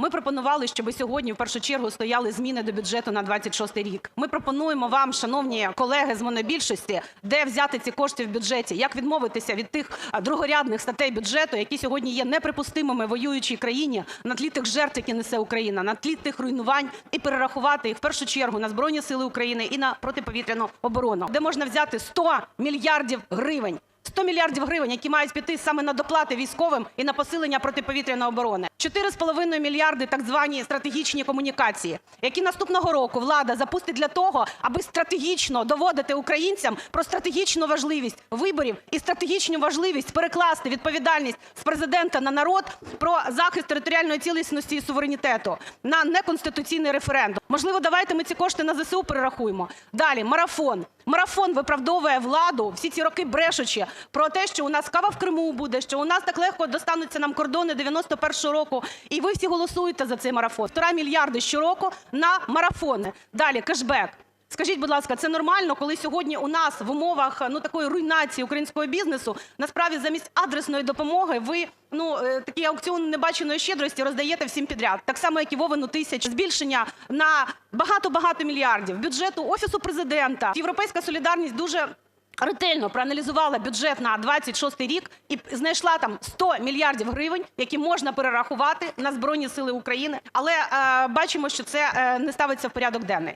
Ми пропонували, щоб сьогодні в першу чергу стояли зміни до бюджету на 26 рік. Ми пропонуємо вам, шановні колеги з монобільшості, де взяти ці кошти в бюджеті, як відмовитися від тих другорядних статей бюджету, які сьогодні є неприпустимими воюючій країні, на тлі тих жертв, які несе Україна, на тлі тих руйнувань, і перерахувати їх в першу чергу на Збройні Сили України і на протиповітряну оборону, де можна взяти 100 мільярдів гривень. 100 мільярдів гривень, які мають піти саме на доплати військовим і на посилення протиповітряної оборони. 4,5 мільярди так звані стратегічні комунікації, які наступного року влада запустить для того, аби стратегічно доводити українцям про стратегічну важливість виборів і стратегічну важливість перекласти відповідальність з президента на народ про захист територіальної цілісності і суверенітету на неконституційний референдум. Можливо, давайте ми ці кошти на ЗСУ перерахуємо. Далі марафон. Марафон виправдовує владу всі ці роки брешучи про те, що у нас кава в Криму буде, що у нас так легко достануться нам кордони 91-го року. І ви всі голосуєте за цей марафон. Півтора мільярди щороку на марафони. Далі кешбек. Скажіть, будь ласка, це нормально, коли сьогодні у нас в умовах ну такої руйнації українського бізнесу насправді замість адресної допомоги ви ну е, такий аукціон небаченої щедрості роздаєте всім підряд, так само як і Вовину тисяч, збільшення на багато багато мільярдів бюджету офісу президента. Європейська солідарність дуже. Ретельно проаналізувала бюджет на 26 рік і знайшла там 100 мільярдів гривень, які можна перерахувати на Збройні Сили України. Але е, бачимо, що це е, не ставиться в порядок денний.